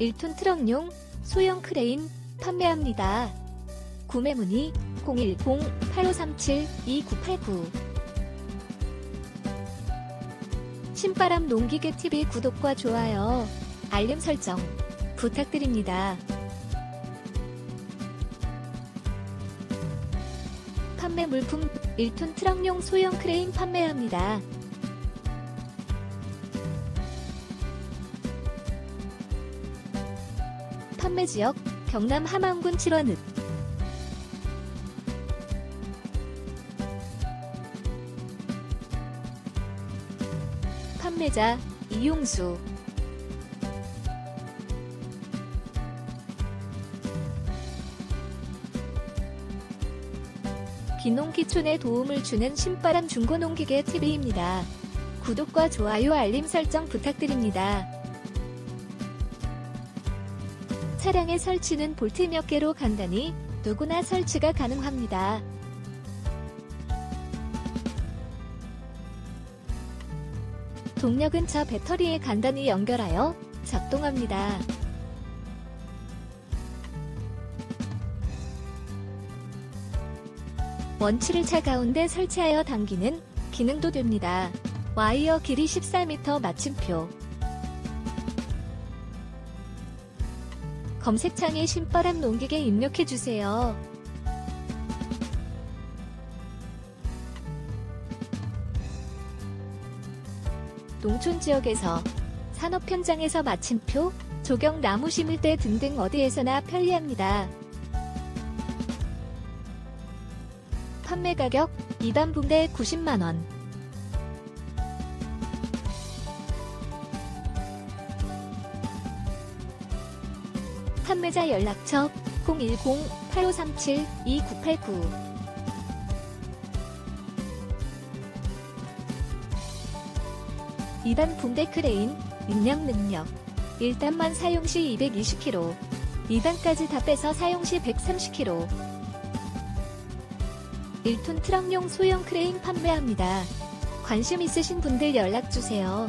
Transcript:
1톤 트럭용 소형 크레인 판매합니다. 구매 문의 010-8537-2989 신바람 농기계 TV 구독과 좋아요, 알림 설정 부탁드립니다. 판매 물품 1톤 트럭용 소형 크레인 판매합니다. 판매 지역 경남 함안군 7원읍 판매자 이용수 귀농귀촌에 도움을 주는 신바람 중고농기계 TV입니다. 구독과 좋아요 알림 설정 부탁드립니다. 차량의 설치는 볼트 몇 개로 간단히 누구나 설치가 가능합니다. 동력은 저 배터리에 간단히 연결하여 작동합니다. 원치를 차 가운데 설치하여 당기는 기능도 됩니다. 와이어 길이 14m 마침표 검색창에 신바람 농기계 입력해주세요. 농촌 지역에서 산업 현장에서 마침표, 조경 나무 심을 때 등등 어디에서나 편리합니다. 판매 가격 2단 붕대 90만원. 판매자 연락처 010-8537-2989 2단 붕대 크레인 입력 능력 1단만 사용 시 220kg 2단까지 다 빼서 사용 시 130kg 1톤 트럭용 소형 크레인 판매합니다. 관심 있으신 분들 연락주세요.